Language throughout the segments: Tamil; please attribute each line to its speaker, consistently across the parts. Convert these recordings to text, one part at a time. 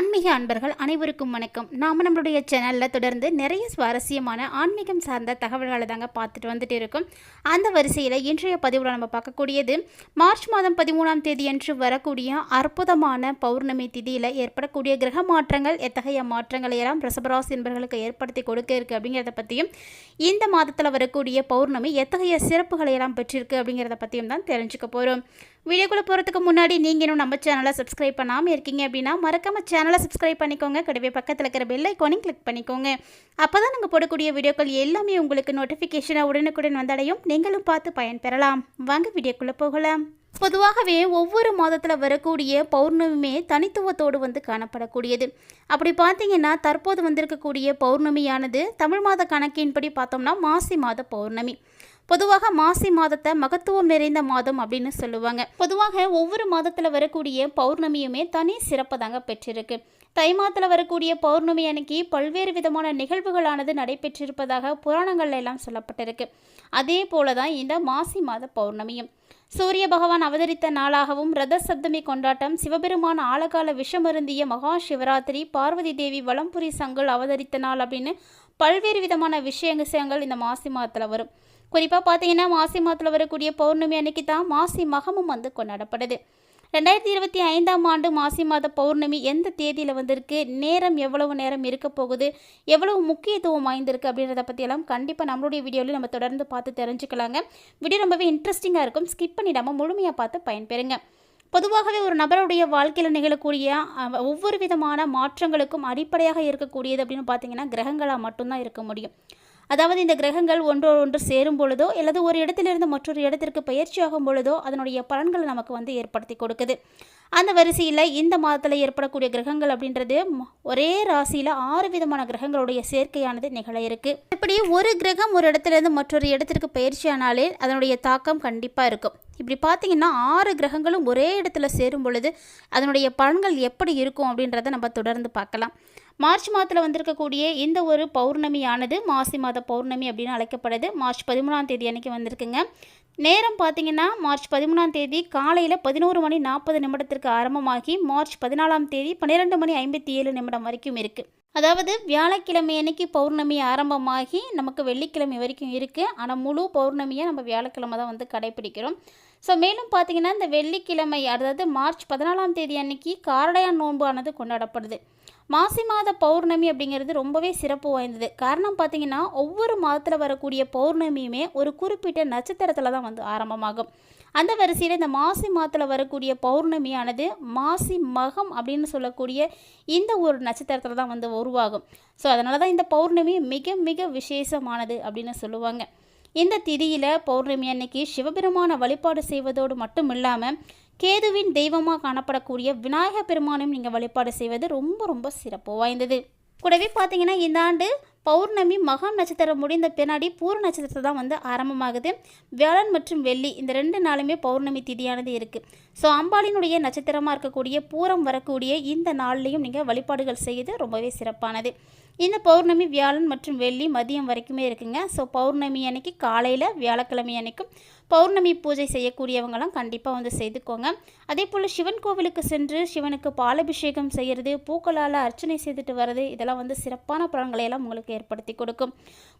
Speaker 1: ஆன்மீக அன்பர்கள் அனைவருக்கும் வணக்கம். நாம் நம்மளுடைய சேனலில் தொடர்ந்து நிறைய சுவாரஸ்யமான ஆன்மீகம் சார்ந்த தகவல்களை தாங்க பார்த்துட்டு வந்துட்டு இருக்கோம். அந்த வரிசையில் இன்றைய பதிவில் நம்ம பார்க்கக்கூடியது மார்ச் மாதம் பதிமூணாம் தேதி அன்று வரக்கூடிய அற்புதமான பௌர்ணமி திதியில் ஏற்படக்கூடிய கிரக மாற்றங்கள் எத்தகைய மாற்றங்களை எல்லாம் ரிஷபராசி என்பர்களுக்கு ஏற்படுத்தி கொடுக்க இருக்குது அப்படிங்கிறத பற்றியும் இந்த மாதத்தில் வரக்கூடிய பௌர்ணமி எத்தகைய சிறப்புகளை எல்லாம் பெற்றிருக்கு அப்படிங்கிறத பற்றியும் தான் தெரிஞ்சுக்க போகிறோம் வீடியோக்குள்ளே போகிறதுக்கு முன்னாடி நீங்கள் இன்னும் நம்ம சேனலை சப்ஸ்கிரைப் பண்ணாமல் இருக்கீங்க அப்படின்னா மறக்காமல் சேனலை சப்ஸ்கிரைப் பண்ணிக்கோங்க. கூடவே பக்கத்தில் இருக்கிற பெல் ஐக்கானையும் கிளிக் பண்ணிக்கோங்க. அப்போ தான் நாங்கள் போடக்கூடிய வீடியோக்கள் எல்லாமே உங்களுக்கு நோட்டிஃபிகேஷனாக உடனுக்குடன் வந்தடையும். நீங்களும் பார்த்து பயன்பெறலாம் வாங்க வீடியோக்குள்ளே போகலாம். பொதுவாகவே ஒவ்வொரு மாதத்தில் வரக்கூடிய பௌர்ணமியுமே தனித்துவத்தோடு வந்து காணப்படக்கூடியது. அப்படி பார்த்தீங்கன்னா தற்போது வந்திருக்கக்கூடிய பௌர்ணமியானது தமிழ் மாத கணக்கின்படி பார்த்தோம்னா மாசி மாத பௌர்ணமி. பொதுவாக மாசி மாதத்தை மகத்துவம் நிறைந்த மாதம் அப்படின்னு சொல்லுவாங்க. பொதுவாக ஒவ்வொரு மாதத்தில் வரக்கூடிய பௌர்ணமியுமே தனி சிறப்பு தாங்க பெற்றிருக்கு. தை மாதத்தில் வரக்கூடிய பௌர்ணமி அன்னைக்கு பல்வேறு விதமான நிகழ்வுகளானது நடைபெற்றிருப்பதாக புராணங்கள்ல எல்லாம் சொல்லப்பட்டிருக்கு. அதே போல தான் இந்த மாசி மாத பௌர்ணமியும். சூரிய பகவான் அவதரித்த நாளாகவும் ரத சப்தமி கொண்டாட்டம் சிவபெருமான் ஆழகால விஷமருந்திய மகா சிவராத்திரி பார்வதி தேவி வலம்புரி சங்கல் அவதரித்த நாள் அப்படின்னு பல்வேறு விதமான விஷயங்கள் இந்த மாசி மாதத்தில் வரும். குறிப்பாக பார்த்தீங்கன்னா மாசி மாதத்தில் வரக்கூடிய பௌர்ணமி அன்னைக்கு தான் மாசி மகமும் வந்து கொண்டாடப்படுது. ரெண்டாயிரத்தி இருபத்தி ஐந்தாம் ஆண்டு மாசி மாத பௌர்ணமி எந்த தேதியில் வந்திருக்கு? நேரம் எவ்வளவு நேரம் இருக்க போகுது? எவ்வளவு முக்கியத்துவம் வாய்ந்திருக்கு அப்படின்றத பற்றியெல்லாம் கண்டிப்பாக நம்மளுடைய வீடியோவில் நம்ம தொடர்ந்து பார்த்து தெரிஞ்சுக்கலாங்க. வீடியோ ரொம்பவே இன்ட்ரெஸ்டிங்காக இருக்கும். ஸ்கிப் பண்ணிடாமல் முழுமையாக பார்த்து பயன்பெறுங்க. பொதுவாகவே ஒரு நபருடைய வாழ்க்கையில் நிகழக்கூடிய ஒவ்வொரு விதமான மாற்றங்களுக்கும் அடிப்படையாக இருக்கக்கூடியது அப்படின்னு பார்த்தீங்கன்னா கிரகங்களாக மட்டும்தான் இருக்க முடியும். அதாவது இந்த கிரகங்கள் ஒன்றோ ஒன்று சேரும் பொழுதோ அல்லது ஒரு இடத்திலிருந்து மற்றொரு இடத்திற்கு பயிற்சியாகும் பொழுதோ அதனுடைய பலன்களை நமக்கு வந்து ஏற்படுத்தி கொடுக்குது. அந்த வரிசையில் இந்த மாதத்தில் ஏற்படக்கூடிய கிரகங்கள் அப்படின்றது ம- ஒரே ராசியில் ஆறு விதமான கிரகங்களுடைய சேர்க்கையானது நிகழ இருக்கு. இப்படி ஒரு கிரகம் ஒரு இடத்துலேருந்து மற்றொரு இடத்திற்கு பயிற்சியானாலே அதனுடைய தாக்கம் கண்டிப்பாக இருக்கும். இப்படி பார்த்தீங்கன்னா ஆறு கிரகங்களும் ஒரே இடத்துல சேரும் பொழுது அதனுடைய பலன்கள் எப்படி இருக்கும் அப்படின்றத நம்ம தொடர்ந்து பார்க்கலாம். மார்ச் மாதத்தில் வந்திருக்கக்கூடிய இந்த ஒரு பௌர்ணமியானது மாசி மாத பௌர்ணமி அப்படின்னு அழைக்கப்படுது. மார்ச் பதிமூணாம் தேதி அன்னைக்கு வந்திருக்குங்க. நேரம் பார்த்தீங்கன்னா மார்ச் பதிமூணாம் தேதி காலையில் பதினோரு மணி நாற்பது நிமிடத்திற்கு ஆரம்பமாகி மார்ச் பதினாலாம் தேதி பன்னிரெண்டு மணி ஐம்பத்தி ஏழு நிமிடம் வரைக்கும் இருக்குது அதாவது வியாழக்கிழமை அன்னைக்கு பௌர்ணமி ஆரம்பமாகி நமக்கு வெள்ளிக்கிழமை வரைக்கும் இருக்குது ஆனால் முழு பௌர்ணமியை நம்ம வியாழக்கிழமை தான் வந்து கடைப்பிடிக்கிறோம். ஸோ மேலும் பார்த்தீங்கன்னா இந்த வெள்ளிக்கிழமை அதாவது மார்ச் பதினாலாம் தேதி அன்னைக்கு காரடையான் நோன்பு ஆனது கொண்டாடப்படுது. மாசி மாத பௌர்ணமி அப்படிங்கிறது ரொம்பவே சிறப்பு வாய்ந்தது. காரணம் பார்த்தீங்கன்னா ஒவ்வொரு மாதத்தில் வரக்கூடிய பௌர்ணமியுமே ஒரு குறிப்பிட்ட நட்சத்திரத்தில் தான் வந்து ஆரம்பமாகும். அந்த வரிசையில் இந்த மாசி மாதத்தில் வரக்கூடிய பௌர்ணமியானது மாசி மகம் அப்படின்னு சொல்லக்கூடிய இந்த ஒரு நட்சத்திரத்தில் தான் வந்து உருவாகும். ஸோ அதனால தான் இந்த பௌர்ணமி மிக மிக விசேஷமானது அப்படின்னு சொல்லுவாங்க. இந்த திதியில் பௌர்ணமி அன்னைக்கு சிவபெருமான வழிபாடு செய்வதோடு மட்டும் இல்லாமல் கேதுவின் தெய்வமாக காணப்படக்கூடிய விநாயக பெருமானையும் நீங்கள் வழிபாடு செய்வது ரொம்ப ரொம்ப சிறப்பு வாய்ந்தது. கூடவே பார்த்தீங்கன்னா இந்த ஆண்டு பௌர்ணமி மகம் நட்சத்திரம் முடிந்த பின்னாடி பூர நட்சத்திரத்தை தான் வந்து ஆரம்பமாகுது. வியாழன் மற்றும் வெள்ளி இந்த ரெண்டு நாளுமே பௌர்ணமி திதியானது இருக்குது ஸோ அம்பாளினுடைய நட்சத்திரமாக இருக்கக்கூடிய பூரம் வரக்கூடிய இந்த நாள்லையும் நீங்கள் வழிபாடுகள் செய்வது ரொம்பவே சிறப்பானது. இந்த பௌர்ணமி வியாழன் மற்றும் வெள்ளி மதியம் வரைக்குமே இருக்குங்க. ஸோ பௌர்ணமி அன்னைக்கு காலையில் வியாழக்கிழமை அன்னைக்கும் பௌர்ணமி பூஜை செய்யக்கூடியவங்களாம் கண்டிப்பாக வந்து செய்துக்கோங்க. அதே போல் சிவன் கோவிலுக்கு சென்று சிவனுக்கு பாலபிஷேகம் செய்கிறது பூக்களால் அர்ச்சனை செய்துட்டு வர்றது இதெல்லாம் வந்து சிறப்பான பலன்களை எல்லாம் உங்களுக்கு ஏற்படுத்தி கொடுக்கும்.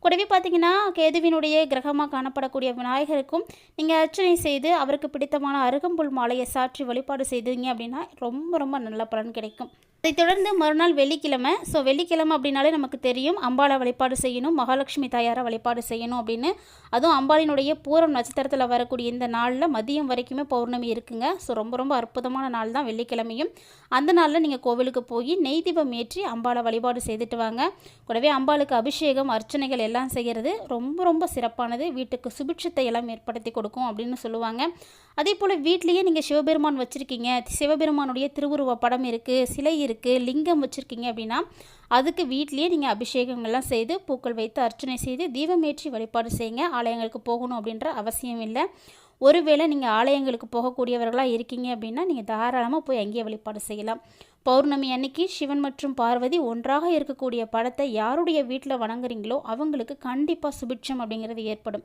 Speaker 1: கூடவே பார்த்தீங்கன்னா கேதுவினுடைய கிரகமாக காணப்படக்கூடிய விநாயகருக்கும் நீங்கள் அர்ச்சனை செய்து அவருக்கு பிடித்தமான அருகம்புல் மாலையை சாற்றி வழிபாடு செய்தீங்க அப்படின்னா ரொம்ப ரொம்ப நல்ல பலன் கிடைக்கும். அதைத் தொடர்ந்து மறுநாள் வெள்ளிக்கிழமை ஸோ வெள்ளிக்கிழமை அப்படின்னாலே நமக்கு தெரியும் அம்பாளை வழிபாடு செய்யணும் மகாலட்சுமி தாயாரை வழிபாடு செய்யணும் அப்படின்னு. அதுவும் அம்பாளினுடைய பூரம் நட்சத்திரத்தில் வரக்கூடிய இந்த நாளில் மதியம் வரைக்குமே பௌர்ணமி இருக்குங்க. ஸோ ரொம்ப ரொம்ப அற்புதமான நாள் தான் வெள்ளிக்கிழமையும். அந்த நாளில் நீங்கள் கோவிலுக்கு போய் நெய் தீபம் ஏற்றி அம்பாளை வழிபாடு செய்துட்டு வாங்க. கூடவே அம்பாளுக்கு அபிஷேகம் அர்ச்சனைகள் எல்லாம் செய்கிறது ரொம்ப ரொம்ப சிறப்பானது. வீட்டுக்கு சுபிட்சத்தை எல்லாம் ஏற்படுத்தி கொடுக்கும் அப்படின்னு சொல்லுவாங்க. அதே போல் வீட்லேயே நீங்கள் சிவபெருமான் வச்சுருக்கீங்க. சிவபெருமானுடைய திருவுருவ படம் இருக்குது சிலை இருக்குது லிங்கம் வச்சுருக்கீங்க அப்படின்னா அதுக்கு வீட்லேயே நீங்கள் அபிஷேகங்கள்லாம் செய்து பூக்கள் வைத்து அர்ச்சனை செய்து தீபமேற்றி வழிபாடு செய்யுங்க. ஆலயங்களுக்கு போகணும் அப்படின்ற அவசியம் இல்லை. ஒருவேளை நீங்கள் ஆலயங்களுக்கு போகக்கூடியவர்களாக இருக்கீங்க அப்படின்னா நீங்கள் தாராளமாக போய் அங்கேயே வழிபாடு செய்யலாம். பௌர்ணமி அன்னைக்கு சிவன் மற்றும் பார்வதி ஒன்றாக இருக்கக்கூடிய படத்தை யாருடைய வீட்டில் வணங்குறீங்களோ அவங்களுக்கு கண்டிப்பாக சுபிட்சம் அப்படிங்கிறது ஏற்படும்.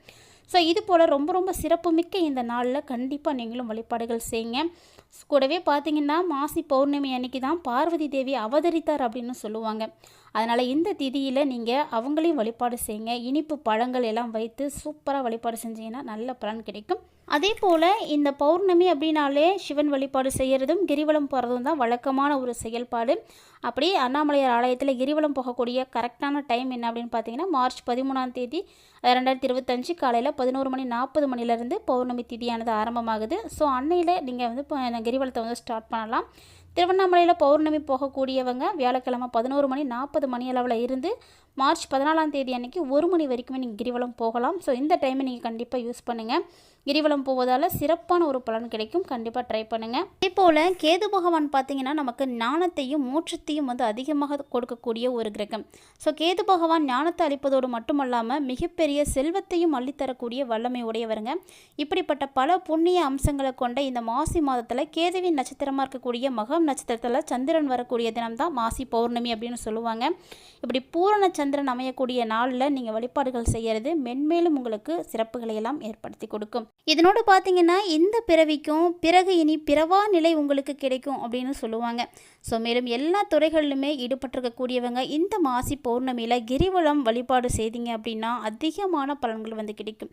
Speaker 1: ஸோ இது போல் ரொம்ப ரொம்ப சிறப்புமிக்க இந்த நாளில் கண்டிப்பாக நீங்களும் வழிபாடுகள் செய்யுங்க. கூடவே பார்த்தீங்கன்னா மாசி பௌர்ணமி அன்னைக்கு தான் பார்வதி தேவி அவதரித்தார் அப்படின்னு சொல்லுவாங்க. அதனால் இந்த திதியில் நீங்கள் அவங்களையும் வழிபாடு செய்யுங்க. இனிப்பு பழங்கள் எல்லாம் வைத்து சூப்பராக வழிபாடு செஞ்சீங்கன்னா நல்ல பலன் கிடைக்கும். அதே போல் இந்த பௌர்ணமி அப்படின்னாலே சிவன் வழிபாடு செய்கிறதும் கிரிவலம் போகிறதும் தான் வழக்கமான ஒரு செயல்பாடு. அப்படி அண்ணாமலையார் ஆலயத்தில் கிரிவலம் போகக்கூடிய கரெக்டான டைம் என்ன அப்படின்னு பார்த்தீங்கன்னா மார்ச் பதிமூணாம் தேதி ரெண்டாயிரத்தி இருபத்தஞ்சு காலையில் பதினோரு மணி நாற்பது மணிலேருந்து பௌர்ணமி திதியானது ஆரம்பமாகுது. ஸோ அன்னையில் நீங்கள் வந்து இப்போ இந்த கிரிவலத்தை வந்து ஸ்டார்ட் பண்ணலாம். திருவண்ணாமலையில் பௌர்ணமி போகக்கூடியவங்க வியாழக்கிழமை பதினோரு மணி நாற்பது மணி அளவில் இருந்து மார்ச் பதினாலாம் தேதி அன்னைக்கு ஒரு மணி வரைக்குமே நீங்கள் கிரிவலம் போகலாம். ஸோ இந்த டைமை நீங்கள் கண்டிப்பாக யூஸ் பண்ணுங்கள் கிரிவலம் போவதால் சிறப்பான ஒரு பலன் கிடைக்கும். கண்டிப்பாக ட்ரை பண்ணுங்கள் அதே போல் கேது பகவான் பார்த்தீங்கன்னா நமக்கு ஞானத்தையும் மோட்சத்தையும் வந்து அதிகமாக கொடுக்கக்கூடிய ஒரு கிரகம். ஸோ கேது பகவான் ஞானத்தை அளிப்பதோடு மட்டுமல்லாமல் மிகப்பெரிய செல்வத்தையும் அள்ளித்தரக்கூடிய வல்லமை உடையவருங்க. இப்படிப்பட்ட பல புண்ணிய அம்சங்களை கொண்ட இந்த மாசி மாதத்தில் கேதுவின் நட்சத்திரமாக இருக்கக்கூடிய மகம் நட்சத்திரத்தில் சந்திரன் வரக்கூடிய தினம்தான் மாசி பௌர்ணமி அப்படின்னு சொல்லுவாங்க. இப்படி பூரண சந்திரன் அமையக்கூடிய நாளில் நீங்கள் வழிபாடுகள் செய்கிறது மென்மேலும் உங்களுக்கு சிறப்புகளை எல்லாம் ஏற்படுத்தி கொடுக்கும். இதனோடு பார்த்தீங்கன்னா இந்த பிறவிக்கும் பிறகு இனி பிறவா நிலை உங்களுக்கு கிடைக்கும் அப்படின்னு சொல்லுவாங்க. ஸோ மேலும் எல்லா துறைகளிலுமே ஈடுபட்டிருக்கக்கூடியவங்க இந்த மாசி பௌர்ணமியில் கிரிவலம் வழிபாடு செய்தீங்க அப்படின்னா அதிகமான பலன்கள் வந்து கிடைக்கும்.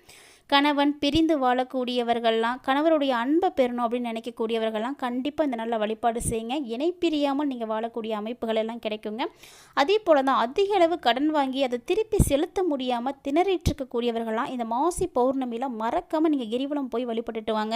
Speaker 1: கணவன் பிரிந்து வாழக்கூடியவர்கள்லாம் கணவருடைய அன்பை பெறணும் அப்படின்னு நினைக்கக்கூடியவர்கள்லாம் கண்டிப்பாக இந்த நல்ல வழிபாடு செய்யுங்க. இணை பிரியாமல் நீங்கள் வாழக்கூடிய அமைப்புகள் எல்லாம் கிடைக்குங்க. அதே போல் தான் அதிக அளவு கடன் வாங்கி அதை திருப்பி செலுத்த முடியாமல் திணறிட்டுருக்கக்கூடியவர்கள்லாம் இந்த மாசி பௌர்ணமியில் மறக்காமல் நீங்கள் கிரிவலம் போய் வழிபட்டுட்டு வாங்க.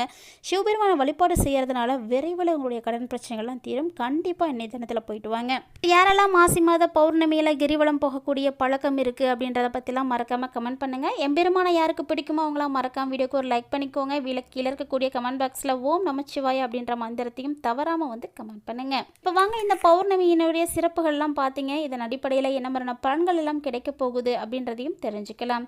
Speaker 1: சிவபெருமான வழிபாடு செய்கிறதுனால விரைவில் உங்களுடைய கடன் பிரச்சனைகள்லாம் தீரும். கண்டிப்பாக இன்னை தினத்தில் போயிட்டு வாங்க. யாரெல்லாம் மாசி மாத பௌர்ணமியில் கிரிவலம் போகக்கூடிய பழக்கம் இருக்குது அப்படின்றத பற்றிலாம் மறக்காமல் கமெண்ட் பண்ணுங்கள் எம்பெருமான யாருக்கு பிடிக்குமோ அவங்களாம் மறக்காம வீடியோக்கு ஒரு லைக் பண்ணிக்கோங்க. வீல கீழே இருக்கக்கூடிய கமெண்ட் பாக்ஸில் ஓம் நமச்சிவாய் அப்படின்ற மந்திரத்தையும் தவறாமல் வந்து கமெண்ட் பண்ணுங்கள் இப்போ வாங்க இந்த பௌர்ணமியினுடைய சிறப்புகள்லாம் பார்த்தீங்க இதன் அடிப்படையில் என்ன மாதிரியான பலன்கள் எல்லாம் கிடைக்க போகுது அப்படின்றதையும் தெரிஞ்சுக்கலாம்.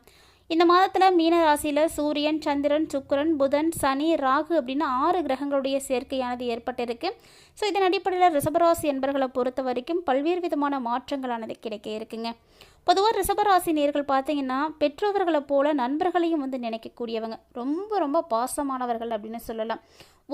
Speaker 1: இந்த மாதத்தில் மீன ராசியில் சூரியன் சந்திரன் சுக்கரன் புதன் சனி ராகு அப்படின்னு ஆறு கிரகங்களுடைய சேர்க்கையானது ஏற்பட்டிருக்கு. ஸோ இதன் அடிப்படையில் ரிஷபராசி என்பர்களை பொறுத்த வரைக்கும் பல்வேறு விதமான மாற்றங்களானது கிடைக்க இருக்குங்க. பொதுவாக ரிஷபராசி நேர்கள் பார்த்தீங்கன்னா பெற்றோர்களை போல நண்பர்களையும் வந்து நினைக்கக்கூடியவங்க. ரொம்ப ரொம்ப பாசமானவர்கள் அப்படின்னு சொல்லலாம்.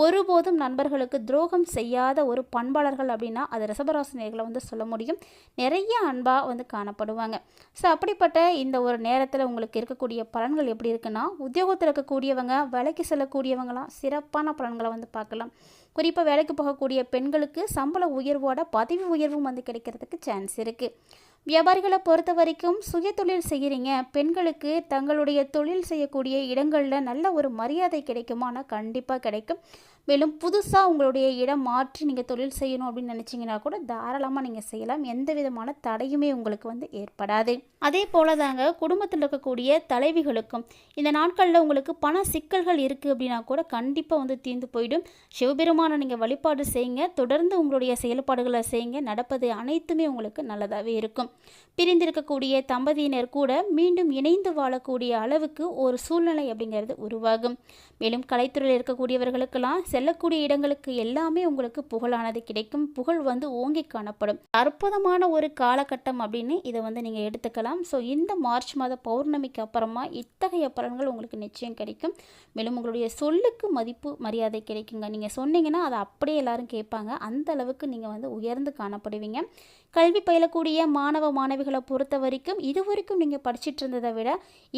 Speaker 1: ஒருபோதும் நண்பர்களுக்கு துரோகம் செய்யாத ஒரு பண்பாளர்கள் அப்படின்னா அது ரிஷபராசி நேர்களை வந்து சொல்ல முடியும். நிறைய அன்பாக வந்து காணப்படுவாங்க. ஸோ அப்படிப்பட்ட இந்த ஒரு நேரத்தில் உங்களுக்கு இருக்கக்கூடிய பலன்கள் எப்படி இருக்குன்னா உத்தியோகத்தில் இருக்கக்கூடியவங்க வேலைக்கு செல்லக்கூடியவங்களாம் சிறப்பான பலன்களை வந்து பார்க்கலாம். குறிப்பாக வேலைக்கு போகக்கூடிய பெண்களுக்கு சம்பள உயர்வோட பதவி உயர்வும் வந்து கிடைக்கிறதுக்கு சான்ஸ் இருக்குது வியாபாரிகளை பொறுத்த வரைக்கும் சுய தொழில் செய்கிறீங்க பெண்களுக்கு தங்களுடைய தொழில் செய்யக்கூடிய இடங்களில் நல்ல ஒரு மரியாதை கிடைக்குமானா கண்டிப்பாக கிடைக்கும். மேலும் புதுசாக உங்களுடைய இடம் மாற்றி நீங்கள் தொழில் செய்யணும் அப்படின்னு நினச்சிங்கன்னா கூட தாராளமாக நீங்கள் செய்யலாம். எந்த விதமான தடையுமே உங்களுக்கு வந்து ஏற்படாது. அதே போல தாங்க குடும்பத்தில் இருக்கக்கூடிய தலைவிகளுக்கும் இந்த நாட்களில் உங்களுக்கு பண சிக்கல்கள் இருக்குது அப்படின்னா கூட கண்டிப்பாக வந்து தீர்ந்து போயிடும். சிவபெருமானை நீங்கள் வழிபாடு செய்யுங்க. தொடர்ந்து உங்களுடைய செயல்பாடுகளை செய்யுங்க. நடப்பது அனைத்துமே உங்களுக்கு நல்லதாகவே இருக்கும். பிரிந்திருக்கக்கூடிய தம்பதியினர் கூட மீண்டும் இணைந்து வாழக்கூடிய அளவுக்கு ஒரு சூழ்நிலை அப்படிங்கிறது உருவாகும். மேலும் கலைத்துறையில் இருக்கக்கூடியவர்களுக்கெல்லாம் செல்லக்கூடிய இடங்களுக்கு எல்லாமே உங்களுக்கு புகழானது கிடைக்கும். புகழ் வந்து ஓங்கி காணப்படும். அற்புதமான ஒரு காலகட்டம் அப்படின்னு இதை வந்து நீங்கள் எடுத்துக்கலாம். ஸோ இந்த மார்ச் மாத பௌர்ணமிக்கு அப்புறமா இத்தகைய பலன்கள் உங்களுக்கு நிச்சயம் கிடைக்கும். மேலும் உங்களுடைய சொல்லுக்கு மதிப்பு மரியாதை கிடைக்குங்க. நீங்கள் சொன்னீங்கன்னா அதை அப்படியே எல்லாரும் கேட்பாங்க. அந்த அளவுக்கு நீங்கள் வந்து உயர்ந்து காணப்படுவீங்க. கல்வி பயிலக்கூடிய மாணவ மாணவிகளை பொறுத்த வரைக்கும் இது வரைக்கும் நீங்கள் படிச்சுட்டு இருந்ததை விட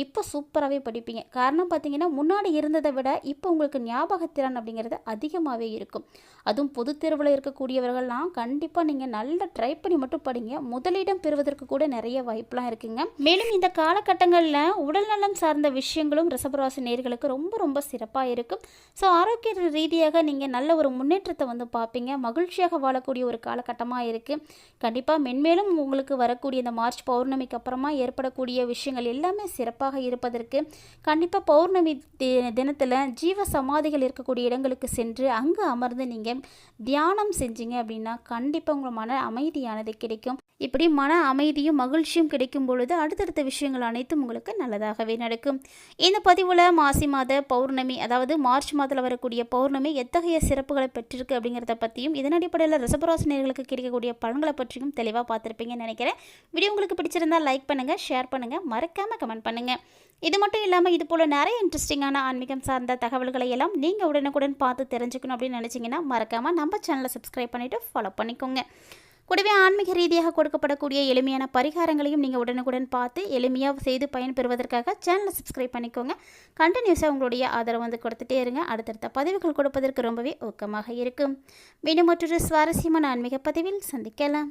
Speaker 1: இப்போ சூப்பராகவே படிப்பீங்க. காரணம் பார்த்தீங்கன்னா முன்னாடி இருந்ததை விட இப்போ உங்களுக்கு ஞாபகத்திறன் அப்படிங்கிறது அதிகமாகவே இருக்கும். அதுவும் பொது தேர்வில் இருக்கக்கூடியவர்கள்லாம் கண்டிப்பாக நீங்கள் நல்லா ட்ரை பண்ணி மட்டும் படிங்க. முதலிடம் பெறுவதற்கு கூட நிறைய வாய்ப்புலாம் இருக்குங்க. மேலும் இந்த காலகட்டங்களில் உடல்நலம் சார்ந்த விஷயங்களும் ரிசபராசி நேர்களுக்கு ரொம்ப ரொம்ப சிறப்பாக இருக்கும். ஸோ ஆரோக்கிய ரீதியாக நீங்கள் நல்ல ஒரு முன்னேற்றத்தை வந்து பார்ப்பீங்க. மகிழ்ச்சியாக வாழக்கூடிய ஒரு காலகட்டமாக இருக்குது கண்டிப்பாக மென்மேலும் உங்களுக்கு வரக்கூடிய இந்த மார்ச் பௌர்ணமிக்கு அப்புறமா ஏற்படக்கூடிய விஷயங்கள் எல்லாமே சிறப்பாக இருப்பதற்கு கண்டிப்பாக பௌர்ணமி தி- தினத்தில் ஜீவ சமாதிகள் இருக்கக்கூடிய இடங்களுக்கு சென்று அங்கு அமர்ந்து நீங்கள் தியானம் செஞ்சீங்க அப்படின்னா கண்டிப்பாக உங்கள் மன அமைதியானது கிடைக்கும். இப்படி மன அமைதியும் மகிழ்ச்சியும் கிடைக்கும் பொழுது அடுத்தடுத்த விஷயங்கள் அனைத்தும் உங்களுக்கு நல்லதாகவே நடக்கும். இந்த பதிவில் மாசி மாத பௌர்ணமி அதாவது மார்ச் மாதத்தில் வரக்கூடிய பௌர்ணமி எத்தகைய சிறப்புகளை பெற்றிருக்கு அப்படிங்கிறத பற்றியும் இதன் அடிப்படையில் ரிசபராசினியர்களுக்கு கிடைக்கக்கூடிய பலன்களை பற்றியும் தெளிவாக பார்த்துருப்பீங்கன்னு நினைக்கிறேன். வீடியோ உங்களுக்கு பிடிச்சிருந்தா லைக் பண்ணுங்கள் ஷேர் பண்ணுங்கள் மறக்காமல் கமெண்ட் பண்ணுங்கள் இது மட்டும் இல்லாமல் இது போல் நிறைய இன்ட்ரெஸ்டிங்கான ஆன்மீகம் சார்ந்த தகவல்களை எல்லாம் நீங்கள் உடனுக்குடன் பார்த்து தெரிஞ்சுக்கணும் அப்படின்னு நினச்சிங்கன்னா மறக்காமல் நம்ம சேனலை சப்ஸ்கிரைப் பண்ணிவிட்டு ஃபாலோ பண்ணிக்கோங்க. கூடவே ஆன்மீக ரீதியாக கொடுக்கப்படக்கூடிய எளிமையான பரிகாரங்களையும் நீங்கள் உடனுக்குடன் பார்த்து எளிமையாக செய்து பயன்பெறுவதற்காக சேனலை சப்ஸ்கிரைப் பண்ணிக்கோங்க. கண்டினியூஸாக உங்களுடைய ஆதரவு வந்து கொடுத்துட்டே இருங்க. அடுத்தடுத்த பதிவுகள் கொடுப்பதற்கு ரொம்பவே ஊக்கமாக இருக்கும். மீண்டும் மற்றொரு சுவாரஸ்யமான ஆன்மீக பதிவில் சந்திக்கலாம்.